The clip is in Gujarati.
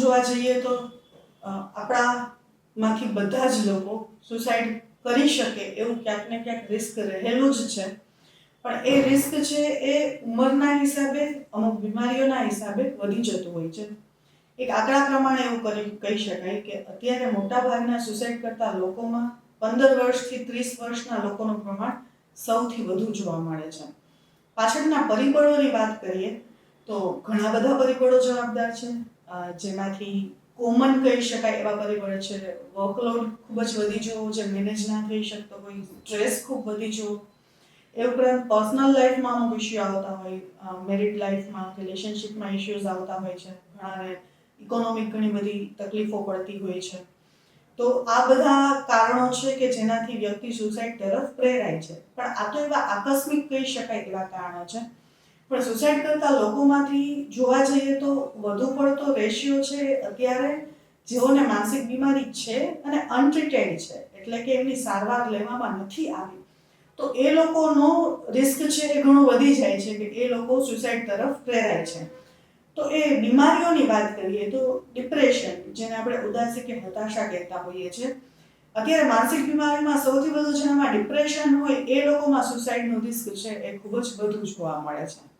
જોવા જઈએ તો આપણામાંથી બધા જ લોકો સુસાઇડ કરી શકે એવું ક્યાંક ને ક્યાંક રિસ્ક રહેલું જ છે. પણ એ રિસ્ક છે એ ઉંમરના હિસાબે, અમુક બીમારીઓના હિસાબે વધી જતું હોય છે. એક આંકડા પ્રમાણે એવું કરી, કહી શકાય કે અત્યારે મોટાભાગના સુસાઇડ કરતા લોકોમાં પંદર વર્ષથી ત્રીસ વર્ષના લોકોનું પ્રમાણ સૌથી વધુ જોવા મળે છે. પાછળના પરિબળોની વાત કરીએ તો ઘણા બધા પરિબળો જવાબદાર છે. જેમાંથી કોમન કહી શકાય એવા પરિબળ છે. વર્કલોડ ખૂબ જ વધી જવો જે મેનેજ ના થઈ શકતો હોય સ્ટ્રેસ ખૂબ વધી જવો. એ ઉપરાંત પર્સનલ લાઈફમાં અમુક ઇસ્યુ આવતા હોય મેરિડ લાઈફમાં રિલેશનશિપમાં ઇશ્યુઝ આવતા હોય છે. ઘણાને ઇકોનોમિક ઘણી બધી તકલીફો પડતી હોય છે. તો આ બધા કારણો છે કે જેનાથી વ્યક્તિ સુસાઇડ તરફ પ્રેરાય છે. પણ આ તો એવા આકસ્મિક કહી શકાય એવા કારણો છે. પણ સુસાઇડ કરતા લોકોમાંથી જોવા જઈએ તો વધુ પડતો રેશિયો છે અત્યારે જેઓને માનસિક બીમારી છે અને અનટ્રીટેડ છે, એટલે કે એમની સારવાર લેવામાં નથી આવી. તો એ લોકોનો રિસ્ક છે એ ઘણો વધી જાય છે કે એ લોકો સુસાઇડ તરફ પ્રેરાય છે. તો એ બીમારીઓની વાત કરીએ તો ડિપ્રેશન જેને આપણે ઉદાસી કે હતાશા કહેતા હોઈએ છીએ. અત્યારે માનસિક બીમારીમાં સૌથી વધુ જેનામાં ડિપ્રેશન હોય એ લોકોમાં સુસાઇડનું રિસ્ક છે એ ખૂબ જ વધુ જોવા મળે છે.